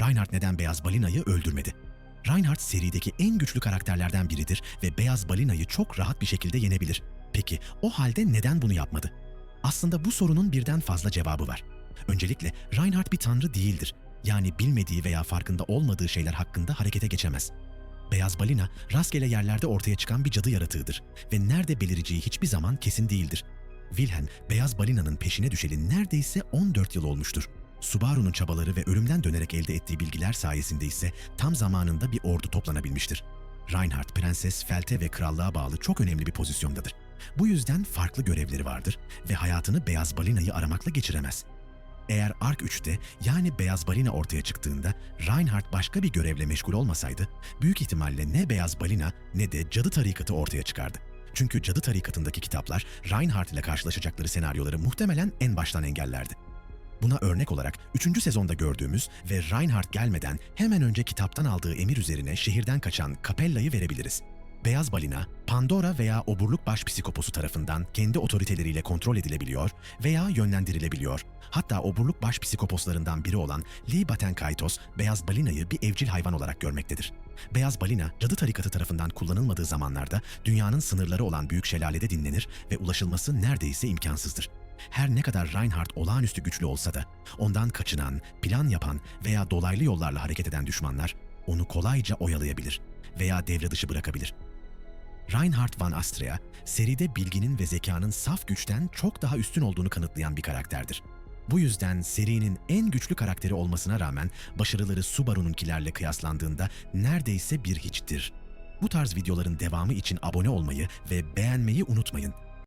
Reinhardt neden Beyaz Balina'yı öldürmedi? Reinhardt serideki en güçlü karakterlerden biridir ve Beyaz Balina'yı çok rahat bir şekilde yenebilir. Peki o halde neden bunu yapmadı? Aslında bu sorunun birden fazla cevabı var. Öncelikle Reinhardt bir tanrı değildir. Yani bilmediği veya farkında olmadığı şeyler hakkında harekete geçemez. Beyaz balina rastgele yerlerde ortaya çıkan bir cadı yaratığıdır ve nerede belireceği hiçbir zaman kesin değildir. Wilhelm, beyaz balinanın peşine düşeli neredeyse 14 yıl olmuştur. Subaru'nun çabaları ve ölümden dönerek elde ettiği bilgiler sayesinde ise tam zamanında bir ordu toplanabilmiştir. Reinhardt, Prenses Felte ve krallığa bağlı çok önemli bir pozisyondadır. Bu yüzden farklı görevleri vardır ve hayatını beyaz balinayı aramakla geçiremez. Eğer Ark 3'te yani Beyaz Balina ortaya çıktığında Reinhardt başka bir görevle meşgul olmasaydı büyük ihtimalle ne Beyaz Balina ne de Cadı Tarikatı ortaya çıkardı. Çünkü Cadı Tarikatı'ndaki kitaplar Reinhardt ile karşılaşacakları senaryoları muhtemelen en baştan engellerdi. Buna örnek olarak 3. sezonda gördüğümüz ve Reinhardt gelmeden hemen önce kitaptan aldığı emir üzerine şehirden kaçan Capella'yı verebiliriz. Beyaz balina, Pandora veya oburluk baş psikoposu tarafından kendi otoriteleriyle kontrol edilebiliyor veya yönlendirilebiliyor. Hatta oburluk baş psikoposlarından biri olan Lee Batenkaitos, beyaz balinayı bir evcil hayvan olarak görmektedir. Beyaz balina, cadı tarikatı tarafından kullanılmadığı zamanlarda dünyanın sınırları olan büyük şelalede dinlenir ve ulaşılması neredeyse imkansızdır. Her ne kadar Reinhardt olağanüstü güçlü olsa da ondan kaçınan, plan yapan veya dolaylı yollarla hareket eden düşmanlar onu kolayca oyalayabilir veya devre dışı bırakabilir. Reinhard van Astria, seride bilginin ve zekanın saf güçten çok daha üstün olduğunu kanıtlayan bir karakterdir. Bu yüzden serinin en güçlü karakteri olmasına rağmen başarıları Subaru'nunkilerle kıyaslandığında neredeyse bir hiçtir. Bu tarz videoların devamı için abone olmayı ve beğenmeyi unutmayın.